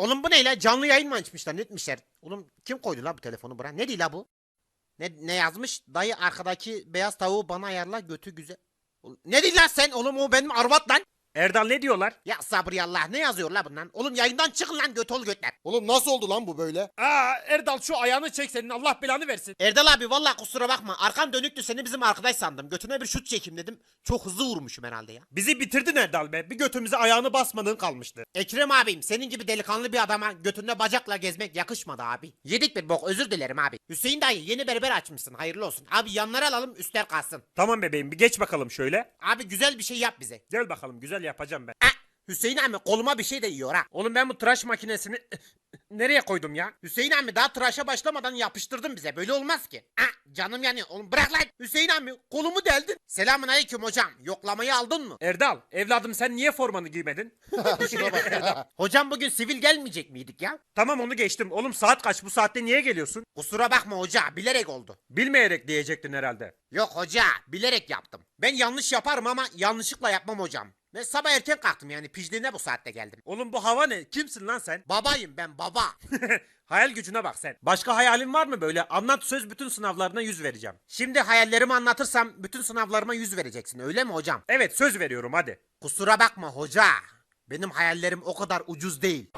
Oğlum bu ne la? Canlı yayın mı açmışlar? Ne etmişler? Oğlum kim koydu la bu telefonu buraya? Ne la bu? Ne, ne yazmış? Dayı arkadaki beyaz tavuğu bana ayarla götü güzel. Oğlum, Ne lan sen? Oğlum o benim arvat lan. Erdal ne diyorlar? Ya sabır Allah ne yazıyor la bundan? Oğlum yayından çıkın lan göt ol götler. Oğlum nasıl oldu lan bu böyle? Aa Erdal şu ayağını çek senin Allah belanı versin. Erdal abi vallahi kusura bakma. Arkan dönüktü seni bizim arkadaş sandım. Götüne bir şut çekeyim dedim. Çok hızlı vurmuşum herhalde ya. Bizi bitirdin Erdal be. Bir götümüze ayağını basmadığın kalmıştı. Ekrem abim senin gibi delikanlı bir adama götünde bacakla gezmek yakışmadı abi. Yedik bir bok özür dilerim abi. Hüseyin dayı yeni berber açmışsın hayırlı olsun. Abi yanları alalım üstler kalsın. Tamam bebeğim bir geç bakalım şöyle. Abi güzel bir şey yap bize. Gel bakalım güzel yapacağım ben. Hüseyin abi koluma bir şey de yiyor ha. Oğlum ben bu tıraş makinesini nereye koydum ya? Hüseyin abi daha tıraşa başlamadan yapıştırdın bize. Böyle olmaz ki. Ha, canım yanıyor. Oğlum bırak lan. Hüseyin abi kolumu deldin. Selamun aleyküm hocam. Yoklamayı aldın mı? Erdal evladım sen niye formanı giymedin? Şuna bak. Hocam bugün sivil gelmeyecek miydik ya? tamam onu geçtim. Oğlum saat kaç bu saatte niye geliyorsun? Kusura bakma hoca bilerek oldu. Bilmeyerek diyecektin herhalde. Yok hoca bilerek yaptım. Ben yanlış yaparım ama yanlışlıkla yapmam hocam. Ve sabah erken kalktım yani pijliğine bu saatte geldim. Oğlum bu hava ne? Kimsin lan sen? Babayım ben baba. Hayal gücüne bak sen. Başka hayalin var mı böyle? Anlat söz bütün sınavlarına yüz vereceğim. Şimdi hayallerimi anlatırsam bütün sınavlarıma yüz vereceksin öyle mi hocam? Evet söz veriyorum hadi. Kusura bakma hoca. Benim hayallerim o kadar ucuz değil.